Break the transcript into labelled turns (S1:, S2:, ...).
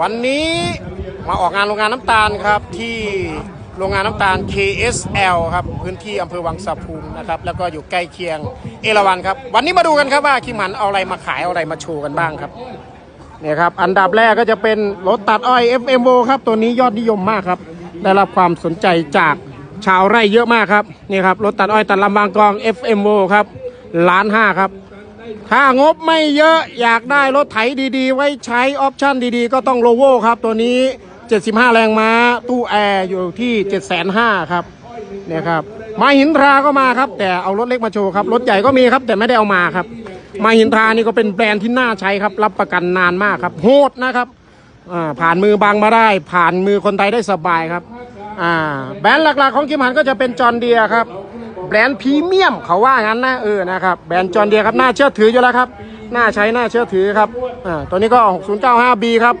S1: วันนี้มาออกงานโรงงานน้ำตาลครับที่โรงงานน้ำตาล KSL ครับพื้นที่อำเภอวังสะพุงนะครับแล้วก็อยู่ใกล้เคียงเอราวันครับ วันนี้มาดูกันครับว่าคิมหันเอาอะไรมาขายเอาอะไรมาโชว์กันบ้างครับเนี่ยครับอันดับแรกก็จะเป็นรถตัดอ้อย FMO ครับตัวนี้ยอดนิยมมากครับ ได้รับความสนใจจากชาวไร่เยอะมากครับนี่ครับรถตัดอ้อยตัดลำบางกอง FMO ครับล้านห้าครับ ถ้างบไม่เยอะอยากได้รถไถดีๆ ไว้ใช้ออปชั่นดีๆ ก็ต้องโลโวครับ ตัวนี้ 75 แรงม้า ตู้แอร์อยู่ที่ 7,500ครับเนี่ยครับมาหินทราก็มาครับ แต่เอารถเล็กมาโชว์ครับ รถใหญ่ก็มีครับ แต่ไม่ได้เอามาครับ มาหินทรานี่ก็เป็นแบรนด์ที่น่าใช้ครับ รับประกันนานมากครับโหดนะครับอ่าผ่านมือบางมาได้ ผ่านมือคนไทยได้สบายครับอ่าแบรนด์หลักๆของกิมหันก็จะเป็นจอร์เดียครับ แบรนด์พรีเมียมเขาว่างั้นนะเออนะครับแบรนด์จอร์เดียครับน่าเชื่อถืออยู่แล้วครับน่าใช้น่าเชื่อถือครับอ่าตัวนี้ก็ 6095B ครับ